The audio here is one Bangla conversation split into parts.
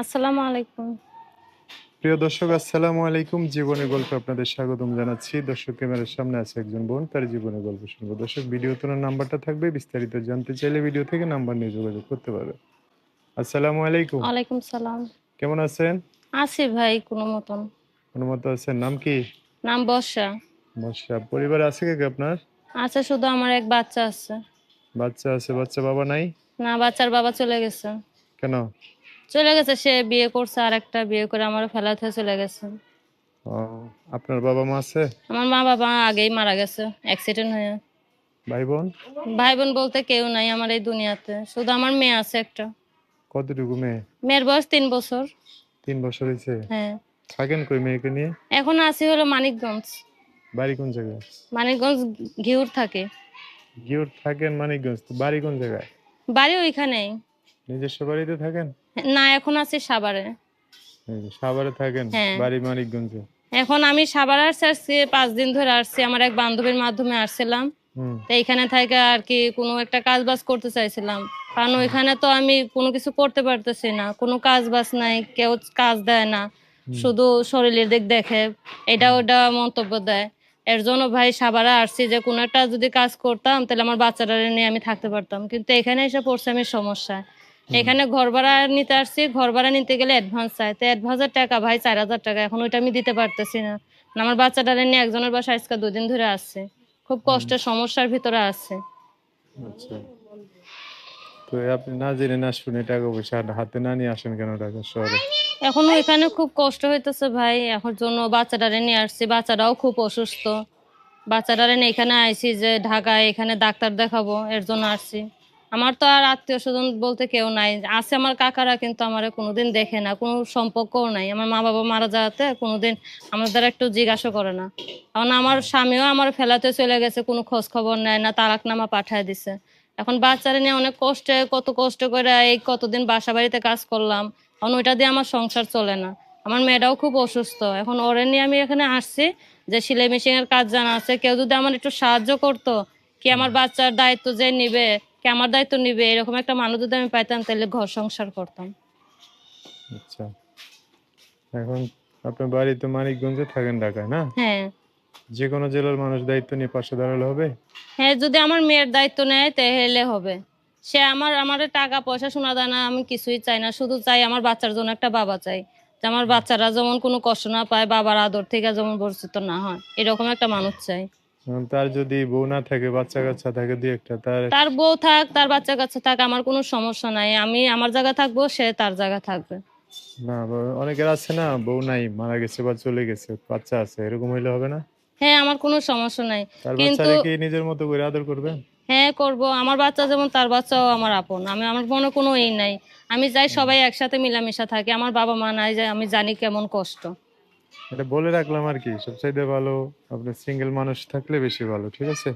আসসালামু আলাইকুম। প্রিয় দর্শক আসসালামু আলাইকুম। জীবনের গল্প আপনাদের স্বাগতম জানাচ্ছি। দর্শক ক্যামেরার সামনে আছে একজন বোন তার জীবনের গল্প শুনব। দর্শক ভিডিও তোলার নাম্বারটা থাকবে। বিস্তারিত জানতে চাইলে ভিডিও থেকে নাম্বার নিয়ে যোগাযোগ করতে পারবে আসসালামু আলাইকুম। ওয়ালাইকুম সালাম। কেমন আছেন? আছি ভাই কোনো মতন। কোনো মতো আছেন? নাম কি? নাম বর্ষা। মশা পরিবারে আছে কে আপনার? আছে শুধু আমার এক বাচ্চা আছে। বাচ্চা আছে বাচ্চা বাবা নাই? না বাচ্চার বাবা চলে গেছে। কেন? চলে গেছে সে বিয়ে করছে আর একটা বিয়ে করে আমার ফেলাতে চলে গেছে। আপনার বাবা মা আছে? আমার মা বাবা আগেই মারা গেছে অ্যাক্সিডেন্ট হয়ে। ভাই বোন ভাই বোন বলতে কেউ নাই আমার এই দুনিয়াতে শুধু আমার মেয়ে আছে একটা। কতটুকু মেয়ে? মেয়ের বয়স তিন বছর। তিন বছর হয়েছে? হ্যাঁ। থাকেন কই মেয়েকে নিয়ে? এখন আছি হলো মানিকগঞ্জ। বাড়ি কোন জায়গায়? মানিকগঞ্জ ঘিউর থাকে। ঘিউর থাকেন মানিকগঞ্জ তো বাড়ি কোন জায়গায়? বাড়ি ওইখানেই। নিজস্ব বাড়িতে থাকেন? না এখন আছি সাভারে। এই সাভারে থাকেন হ্যাঁ। বাড়ি মানিকগঞ্জে? এখন আমি সাভার আসছি আসছি পাঁচ দিন ধরে আসছি আমার এক বান্ধবীর মাধ্যমে আসছিলাম। তো এইখানে থেকে আর কি কোনো একটা কাজ বাজ করতে চাইছিলাম। কারণ ওইখানে তো আমি কোনো কিছু করতে পারতেছি না কোনো কাজ বাজ নাই কেউ কাজ দেয় না। শুধু শরীরের দিক দেখে এটা ওটা মন্তব্য দেয়। এর জন্য ভাই সাভারে আসছি যে কোনো একটা যদি কাজ করতাম তাহলে আমার বাচ্চাটা নিয়ে আমি থাকতে পারতাম। কিন্তু এখানে এসে পড়ছে আমি সমস্যা। এখানে ঘর ভাড়া নিতে আসছি ঘর ভাড়া নিতে গেলে অ্যাডভান্স চাই। তো অ্যাডভান্সের টাকা ভাই চার হাজার টাকা এখন ওইটা আমি দিতে পারতেছি না। আর আমার বাচ্চাটা নিয়ে একজনের বাসা আজকে দুদিন ধরে আসছে। খুব কষ্টের সমস্যার ভিতরে আছে। আচ্ছা। তো আপনি না জেনে না শুনে টাকা পয়সা হাতে না নিয়ে আসেন কেন ঢাকা শহরে? এখন এখানে খুব কষ্ট হইতেছে ভাই এখন জন্য বাচ্চাটারে নিয়ে আসছি বাচ্চাটাও খুব অসুস্থ। বাচ্চাটারে এখানে আইছি যে ঢাকায় এখানে ডাক্তার দেখাবো এর জন্য আসছি। আমার তো আর আত্মীয় স্বজন বলতে কেউ নাই। আছে আমার কাকারা কিন্তু আমার কোনোদিন দেখে না, কোনো সম্পর্কও নাই। আমার মা বাবা মারা যাওয়াতে কোনোদিন আমার দ্বারা একটু জিজ্ঞাসা করে না। কারণ আমার স্বামীও আমার ফেলাতে চলে গেছে, কোনো খোঁজ খবর নেয় না, তালাকনামা পাঠায় দিছে। এখন বাচ্চারা নিয়ে অনেক কষ্টে, কত কষ্ট করে এই কতদিন বাসা বাড়িতে কাজ করলাম। এখন ওইটা দিয়ে আমার সংসার চলে না। আমার মেয়েটাও খুব অসুস্থ। এখন ওরে নিয়ে আমি এখানে আসছি যে সিলাই মেশিনের কাজ জানা আছে। কেউ যদি আমার একটু সাহায্য করতো, কি আমার বাচ্চার দায়িত্ব যে নিবে কি আমার দায়িত্ব নিবে? এরকম একটা মানুষ যদি আমি পাইতাম তাহলে ঘর সংসার করতাম। আচ্ছা। এখন আপনার বাড়ি তো মানিকগঞ্জে থাকেন ঢাকায় না? হ্যাঁ। যে কোনো জেলার মানুষ দায়িত্ব নিয়ে পাশে দাঁড়ালে হবে? হ্যাঁ যদি আমার মেয়ের দায়িত্ব নেয় তাহলে হবে। সে আমার আমার টাকা পয়সা শোনা দেয় না আমি কিছুই চাই না। শুধু চাই আমার বাচ্চার জন্য একটা বাবা চাই। যে আমার বাচ্চারা যেমন কোনো কষ্ট না পায় বাবার আদর থেকে যেমন বঞ্চিত না হয় এরকম একটা মানুষ চাই। তার যদি বউ না থাকে বাচ্চা কাচ্চা থাকে দুই একটা তার তার বউ থাক তার বাচ্চা কাচ্চা থাক আমার কোনো সমস্যা নাই। আমি আমার জায়গা থাকব সে তার জায়গা থাকবে। না অনেকের আছে না বউ নাই মারা গেছে বা চলে গেছে বাচ্চা আছে এরকম হইলে হবে না? হ্যাঁ আমার কোনো সমস্যা নাই। কিন্তু কি নিজের মতো করে আদর করবেন হ্যাঁ করব। আমার বাচ্চা যেমন তার বাচ্চাও আমার আপন। আমি আমার মনে কোনো ই নাই। আমি যাই সবাই একসাথে মিলামিশা থাকি। আমার বাবা মা নাই যায় আমি জানি কেমন কষ্ট। এটা বলে রাখলাম আর কি সবচাইতে ভালো আপনার সিঙ্গেল মানুষ থাকলে বেশি ভালো, ঠিক আছে?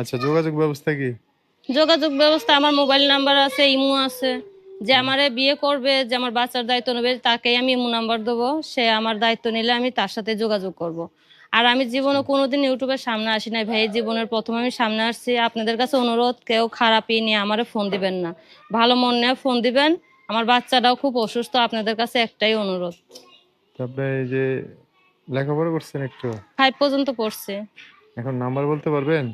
আচ্ছা যোগাযোগ ব্যবস্থা কি? যোগাযোগ ব্যবস্থা, আমার মোবাইল নাম্বার আছে, ইমো আছে। যে আমারে বিয়ে করবে, যে আমার বাচ্চার দায়িত্ব নেবে, তাকেই আমি ইমো নাম্বার দেবো। সে আমার দায়িত্ব নিলে আমি তার সাথে যোগাযোগ করব। আর আমি জীবনে কোনোদিন ইউটিউবের সামনে আসি নাই ভাই জীবনের প্রথম আমি সামনে আসছি। আপনাদের কাছে অনুরোধ, কেউ খারাপই নিয়ে আমারে ফোন দিবেন না। ভালো মন নিয়ে ফোন দিবেন। আমার বাচ্চাটাও খুব অসুস্থ, আপনাদের কাছে একটাই অনুরোধ। এই যে লেখাপড়া করছেন একটু? ফাইভ পর্যন্ত পড়ছে। এখন নাম্বার বলতে পারবেন?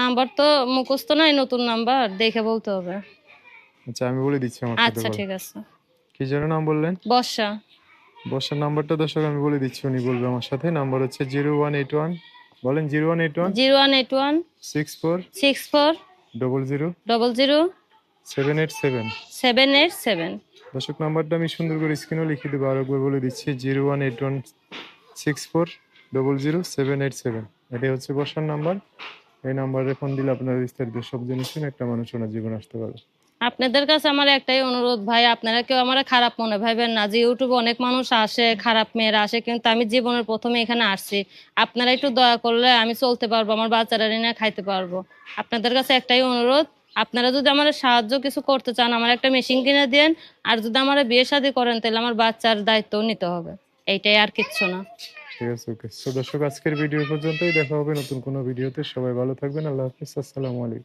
নাম্বার তো মুখস্থ নাই নতুন নাম্বার দেখে বলতে হবে। আচ্ছা আমি বলে দিচ্ছি আমার আচ্ছা ঠিক আছে। কি যেন নাম বললেন? বর্ষা। বর্ষার নাম্বারটা দর্শক আমি বলে দিচ্ছি উনি বলবে আমার সাথে। নাম্বার হচ্ছে জিরো ওয়ান এইট ওয়ান। বলেন zero one eight one. Zero one eight one. Six four. Six four. Double zero. Double zero. Seven eight seven. Seven eight seven. দর্শক, নাম্বারটা আমি সুন্দর করে স্ক্রিনেও লিখে দেবো আরেকবার বলে দিচ্ছি, zero one eight one six four double zero seven eight seven. এটাই হচ্ছে বর্ষার নাম্বার। এই নাম্বারে ফোন দিলে আপনার বিস্তারিত সব জিনিস একটা মানুষ ওনার জীবন আসতে পারবে। আপনাদের কাছে আমার একটাই অনুরোধ, ভাই, আপনারা কেউ আমার খারাপ মনে ভাবেন না। যে ইউটিউবে অনেক মানুষ আসে, খারাপ মেয়েরা আসে, কিন্তু আমি জীবনের প্রথমে এখানে আসছি। আপনারা একটু দয়া করলে আমি চলতে পারব, আমার বাচ্চারা নিয়ে খাইতে পারব। আপনাদের কাছে একটাই অনুরোধ আপনারা যদি আমার সাহায্য কিছু করতে চান, আমার একটা মেশিন কিনে দেন, আর যদি আমার বিয়ে শাদি করেন, তাহলে আমার বাচ্চার দায়িত্ব নিতে হবে। এইটাই আর কিচ্ছু না। ঠিক আছে ওকে সো দর্শক, আজকের ভিডিও পর্যন্তই। দেখা হবে নতুন কোনো ভিডিওতে। সবাই ভালো থাকবেন। আল্লাহ হাফিজ। আসসালামু আলাইকুম।